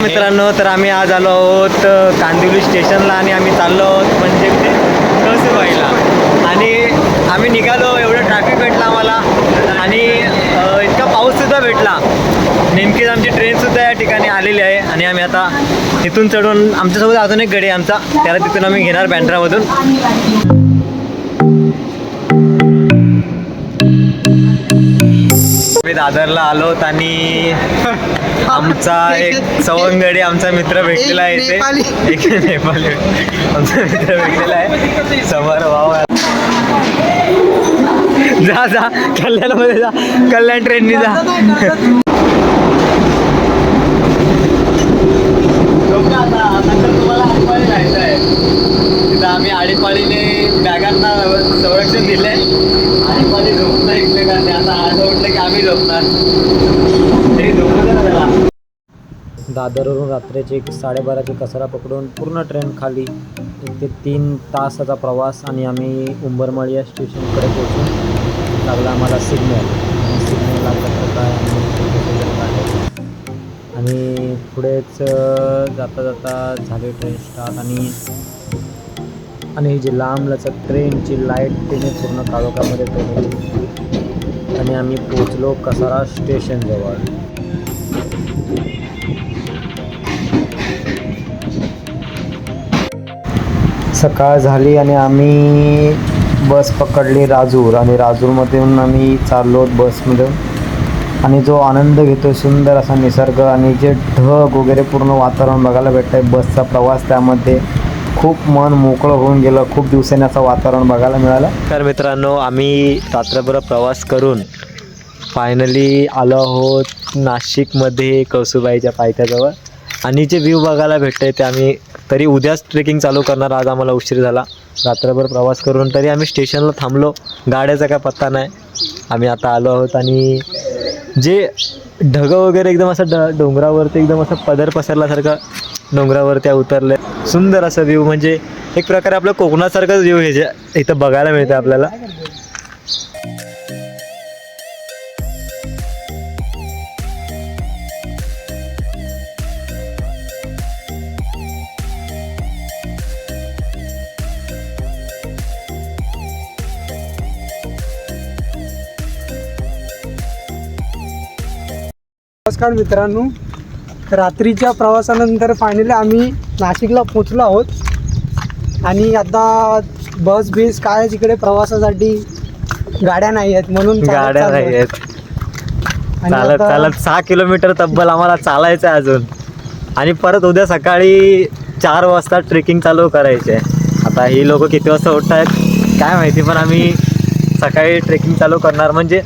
मित्रांनो तर आम्ही आज आलो आहोत कांदिवली स्टेशनला आणि आम्ही चाललो आहोत म्हणजे कुठे आणि आम्ही निघालो एवढं ट्रॅफिक भेटला आम्हाला. आणि इतका इतका पाऊससुद्धा भेटला. नेमकीच आमची ट्रेनसुद्धा या ठिकाणी आलेली आहे. आणि आम्ही आता तिथून चढून आमच्यासोबत अजून एक गडी आहे आमचा. त्याला तिथून आम्ही घेणार बँड्रामधून मी दादरला आलोत आणि आमचा एक सवंगडी आमचा मित्र भेटलेला आहे इथे. एक नेपाली. आमचा मित्र भेटलेला आहे. समोर वाव जा जा. कल्याणमध्ये जा. कल्याण ट्रेननी जा. आळीपाळीने बॅगांना संरक्षण दिले आळीपाळी झोपणार एकमेकांनी आता आज उठलं की आम्ही झोपणार. तरी झोपू दे त्याला. दादरवरून रात्रीचे एक साडेबाराची कचरा पकडून पूर्ण ट्रेन खाली एक ते तीन तासाचा प्रवास आणि आम्ही उंबरमाळी या स्टेशनकडे पोहोचून लागला आम्हाला सिग्नल. सिग्नल काय आणि पुढेच जाता जाता झाले ट्रेन स्टार्ट आणि आणि ही जी लांबलचक ट्रेनची लाइट तिने पूर्ण काळोखामध्ये ट्रेन आणि आम्ही पोचलो कसारा स्टेशनजवळ. सकाळ झाली आणि आम्ही बस पकडली राजूर आणि राजूरमधून आम्ही चाललो बसमधून. आणि जो आनंद घेतो सुंदर असा निसर्ग आणि जे ढग वगैरे पूर्ण वातावरण बघायला भेटतं आहे बसचा प्रवास त्यामध्ये. खूप मन मोकळं होऊन गेलं. खूप दिवसांनी असं वातावरण बघायला मिळालं. तर मित्रांनो आम्ही रात्रभर प्रवास करून फायनली आलो आहोत नाशिकमध्ये कौसुबाईच्या पायथ्याजवळ. आणि जे व्ह्यू बघायला भेटतंय ते आम्ही तरी उद्याच ट्रेकिंग चालू करणार. आज आम्हाला उशीर झाला. रात्रभर प्रवास करून तरी आम्ही स्टेशनला थांबलो. गाड्याचा काय पत्ता नाही. आम्ही आता आलो आहोत आणि जे ढगं वगैरे एकदम असं ड डोंगरावरती एकदम असं पदर पसरल्यासारखं डोंगरावर त्या उतरल्या सुंदर असं व्ह्यू म्हणजे एक प्रकारे आपलं कोकणासारखंच व्ह्यू हे जे इथं बघायला मिळतं आपल्याला. नमस्कार मित्रांनो. रात्रीच्या प्रवासानंतर फायनली आम्ही नाशिकला पोचलो आहोत. आणि आता बस बीस काय तिकडे प्रवासासाठी गाड्या नाही आहेत म्हणून गाड्या. नाही आहेत. चालत चालत सहा किलोमीटर तब्बल आम्हाला चालायचं आहे अजून. आणि परत उद्या सकाळी चार वाजता ट्रेकिंग चालू करायचे आता ही लोक किती वाजता उठत आहेत काय माहिती पण आम्ही सकाळी ट्रेकिंग चालू करणार. म्हणजे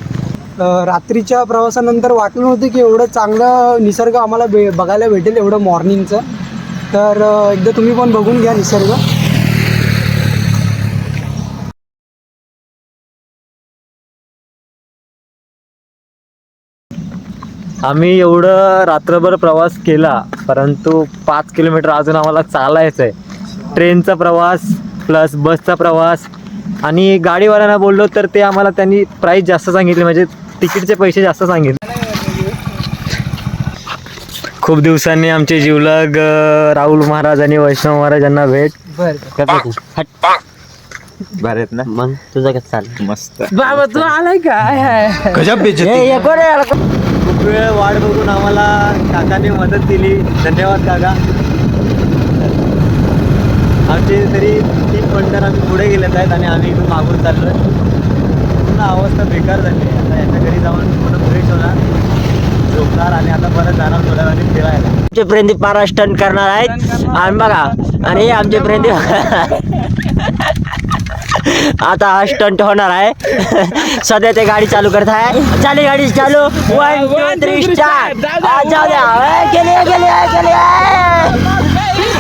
रात्रीच्या प्रवासानंतर वाटलं नव्हतं की एवढं चांगलं निसर्ग आम्हाला भे बघायला भेटेल एवढं मॉर्निंगचं तर एकदा तुम्ही पण बघून घ्या निसर्ग. आम्ही एवढं रात्रभर प्रवास केला परंतु पाच किलोमीटर अजून आम्हाला चालायचं आहे ट्रेनचा प्रवास प्लस बसचा प्रवास आणि गाडीवाल्यांना बोललो तर ते आम्हाला त्यांनी प्राईस जास्त सांगितले. म्हणजे तिकीटचे पैसे जास्त सांगितले. खूप दिवसांनी आमचे जीवलग राहुल महाराज आणि वैष्णव महाराज यांना भेट. बरं. भारत ना मग तुझं कसं चाललं? मस्त. बाबा तू आलाय काय गजब बेइज्जती. खूप वेळ वाट बघून आम्हाला काकाने मदत दिली. धन्यवाद काका. आमचे तरी तीन पंटर आम्ही पुढे गेलेत आहेत आणि आम्ही इथून मागून चाललोय. अवस्था बेकार झाली आहे. आता याच्या घरी जाऊन पूर्ण फ्रेश होणार झोपणार आणि आता परत जाणार थोड्या वेळाने फिरायला. आमचे प्रदीप पारा स्टंट करणार आहेत. आणि बघा आणि हे आमचे प्रदीप आता हा स्टंट होणार आहे. सध्या ते गाडी चालू करत आहे. चालू गाडी चालू. वन टू थ्री स्टार्ट जाऊ द्या. गेली गेली गेली.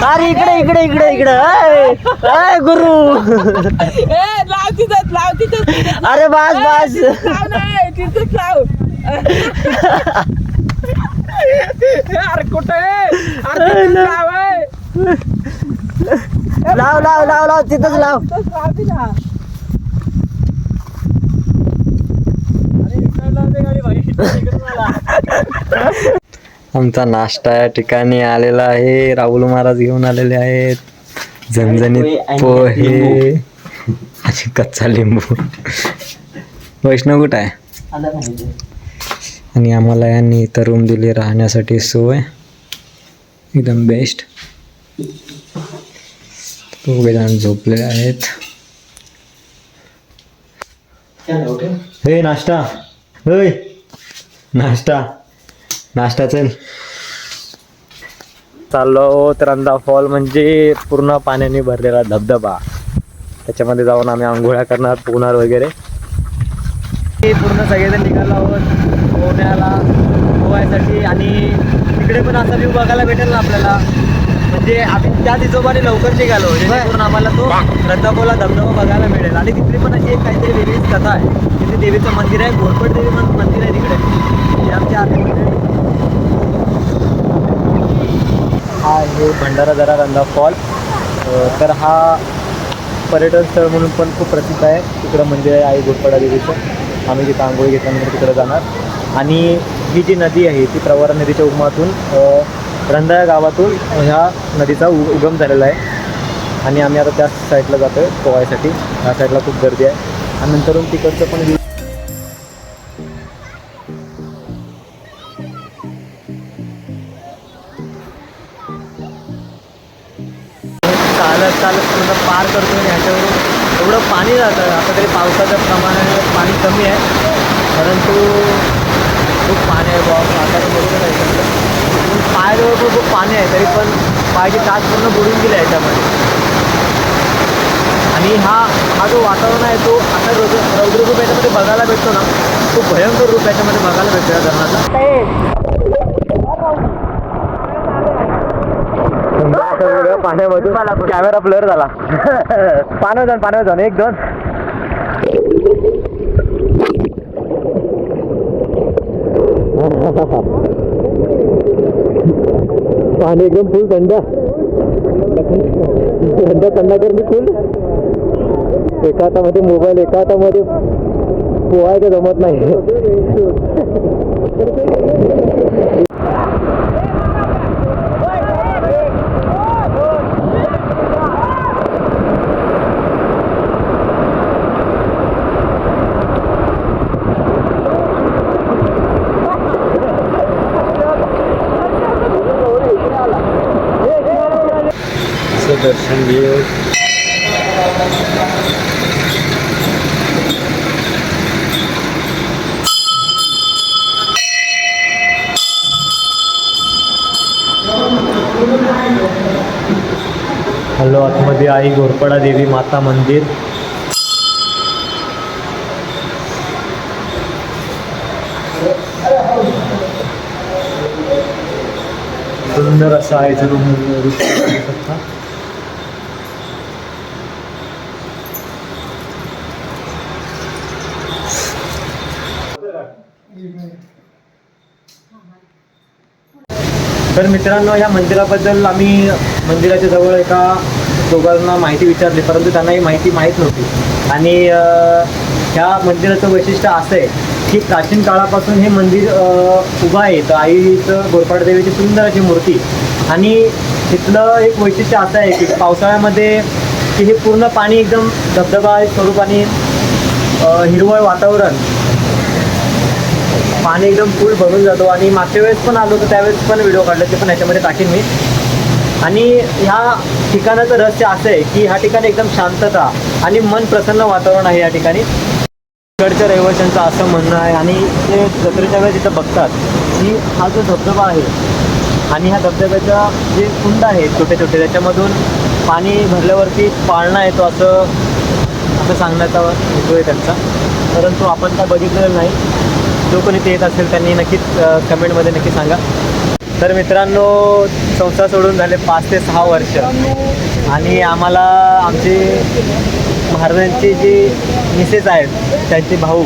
अरे इकडे इकडे इकडे इकडे. ए, ए, गुरु अरे बस बस. लाव लाव. लाव. लाव तिथंच लाव. आमचा नाश्ता या ठिकाणी आलेला आहे. राहुल महाराज घेऊन आलेले आहेत. झणझणीत पोहे. आणि कच्चा लिंबू. वैष्णव कुठं आहे? आणि आम्हाला यांनी इथं रूम दिली राहण्यासाठी सोय. एकदम बेस्ट दोघे जण झोपलेले आहेत हे नाश्ता. होय. नाश्ता. नाश्ता चल. चाललो त्रंदा फॉल म्हणजे पूर्ण पाण्याने भरलेला धबधबा. त्याच्यामध्ये जाऊन आम्ही आंघोळ्या करणार पोहणार वगैरे. पूर्ण सगळेजण निघालो आहोत पोहण्याला पोहायसाठी. आणि तिकडे पण असा व्ह्यू बघायला भेटेल ना आपल्याला. म्हणजे आम्ही त्या हिशोबाने लवकर निघालो. जेणेकरून आम्हाला तो रंधापोला धबधबा बघायला मिळेल. आणि तिकडे पण अशी एक काहीतरी वेगळीच कथा आहे. तिथे देवीचं मंदिर आहे घोरपड देवी मन- मंदिर आहे तिकडे. आमच्या आतमध्ये हा आहे भंडारा दरा रंधा फॉल. तर हा पर्यटन स्थळ म्हणून पण खूप प्रसिद्ध आहे. तिकडं मंदिर आहे आई घोटपाडा देवीचं. आम्ही तिथं आंघोळी घेतल्यानंतर तिकडं जाणार. आणि ही जी नदी आहे ती प्रवरा नदीच्या उगमातून अ, रंधा या गावातून ह्या नदीचा उ उगम झालेला आहे. आणि आम्ही आता त्या साईडला जातो आहे पोहायसाठी. ह्या साईडला खूप गर्दी आहे. आणि नंतरून तिकडचं पण पाणी आहे बाबा आता सगळं. पण पायाजवळ पण खूप पाणी आहे तरी पण पायाची टाच पूर्ण बुडून गेले याच्यामध्ये आणि हा हा जो वातावरण आहे तो आता रौद्र रौद्र रूप याच्यामध्ये बघायला भेटतो ना खूप भयंकर रूप याच्यामध्ये बघायला भेटतो या धरणाचा. पाण्यामधून कॅमेरा ब्लर झाला. पाण्यावर जाऊन पाण्यावर जाऊन एक दोन. पाणी एकदम फुल थंड. थंड थंड कर मी फुल एका हातामध्ये मोबाईल एका हातामध्ये पोहायचं जमत नाही. दर्शन घेऊ. हॅलो आतमध्ये आई घोरपडा देवी माता मंदिर. सुंदर असं आहे जरूर रूप बघू शकता तर मित्रांनो या मंदिराबद्दल आम्ही मंदिराच्या जवळ एका दोघांना माहिती विचारली परंतु त्यांना ही माहिती माहीत नव्हती. आणि ह्या मंदिराचं वैशिष्ट्य असं आहे की प्राचीन काळापासून हे मंदिर उभं आहे. तर आईचं गोरपाड देवीची सुंदर अशी मूर्ती. आणि तिथलं एक वैशिष्ट्य असं आहे की पावसाळ्यामध्ये की हे पूर्ण पाणी एकदम धबधबा स्वरूपाने आणि हिरवळ वातावरण पाणी एकदम फुल भरून जातो. आणि मागच्या वेळेस पण आलो तर त्यावेळेस पण व्हिडिओ काढला ते पण याच्यामध्ये टाकेन मी. आणि ह्या ठिकाणाचं रहस्य असं आहे की ह्या ठिकाणी एकदम शांतता आणि मन प्रसन्न वातावरण आहे या ठिकाणी. इकडच्या रहिवाशांचं असं म्हणणं आहे. आणि ते जत्रेच्या वेळेस तिथं बघतात की हा जो धबधबा आहे आणि ह्या धबधब्याचा जे कुंड आहे छोटे छोटे त्याच्यामधून पाणी भरल्यावरती पाळणा येतो असं असं सांगण्याचा हेतू आहे त्यांचा. परंतु आपण काय बघितलेलं नाही. जो कोणी ते येत असेल त्यांनी नक्कीच कमेंटमध्ये नक्की सांगा. तर मित्रांनो संसार सोडून झाले पाच ते सहा वर्ष. आणि आम्हाला आमची महाराजांची जी मिसेस आहेत त्यांचे भाऊ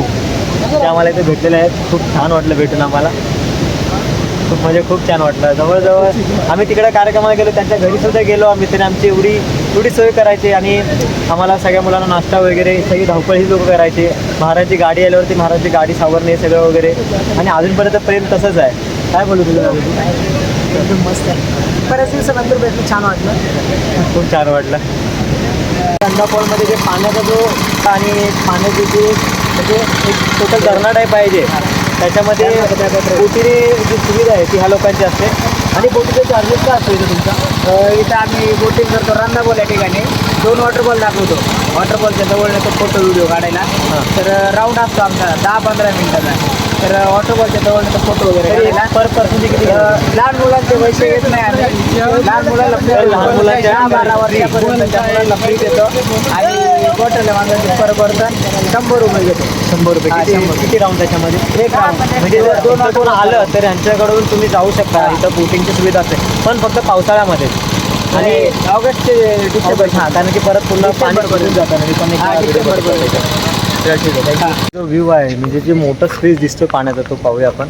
ते आम्हाला इथे भेटलेले आहेत. खूप छान वाटलं भेटून आम्हाला. खूप म्हणजे खूप छान वाटलं. जवळजवळ आम्ही तिकडे कार्यक्रमाला गेलो त्यांच्या घरीसुद्धा गेलो आम्ही. तरी आमची एवढी एवढी सोय करायची आणि आम्हाला सगळ्या मुलांना नाश्ता वगैरे सगळी धावपळ ही लोक करायचे. महाराजची गाडी आल्यावरती महाराजची गाडी सावरणे सगळं वगैरे. आणि अजूनपर्यंत प्रेम तसंच आहे. काय बोलू तुला एकदम मस्त आहे. बऱ्याच दिवसानंतर भेटलं छान वाटलं. खूप छान वाटलं. गंगापॉलमध्ये जे पाण्याचा जो आणि पाण्याची जी म्हणजे एक टोटल धरणा टाईप आहे जे. त्याच्यामध्ये बोटीने जी सुविधा आहे ती ह्या लोकांची असते. आणि बोटीचे चार्जेस काय असतो इथे तुमचा इथं आम्ही बोटिंग करतो रंदाबोल या ठिकाणी. दोन वॉटरबॉल दाखवतो. वॉटरबॉलच्या जवळ नेतो फोटो व्हिडिओ काढायला. तर राऊंड असतो आमचा दहा पंधरा मिनिटाचा. तर वॉटरबॉलच्या जवळ फोटो वगैरे काढायला. पर पर्सनचे किती लहान मुलांचे पैसे येत नाही आम्ही. लहान free लहान मुलांच्या बारा वर्षापर्यंतच्या मुलांना फ्री देतो. आणि बॉटल मागवतो पर पर्सन शंभर रुपये घेतो. शंभर रुपये हा, किती? शंभर. किती राऊंड त्याच्यामध्ये? एक round. म्हणजे जर दोन कोण आलं तर यांच्याकडून तुम्ही जाऊ शकता. इथं बोटिंगची सुविधा असते. पण फक्त पावसाळ्यामध्ये. आणि आणि ऑगस्ट डिसेंबर. हा कारण की परत पुन्हा पाणी डिसेंबर भरून जातं आणि रिकामी हा, जागा डिसेंबर वगैरे पडते. चल, ठीक आहे. जो व्ह्यू आहे म्हणजे जे मोठं स्पेस दिसतो पाण्याचा तो पाहूया आपण.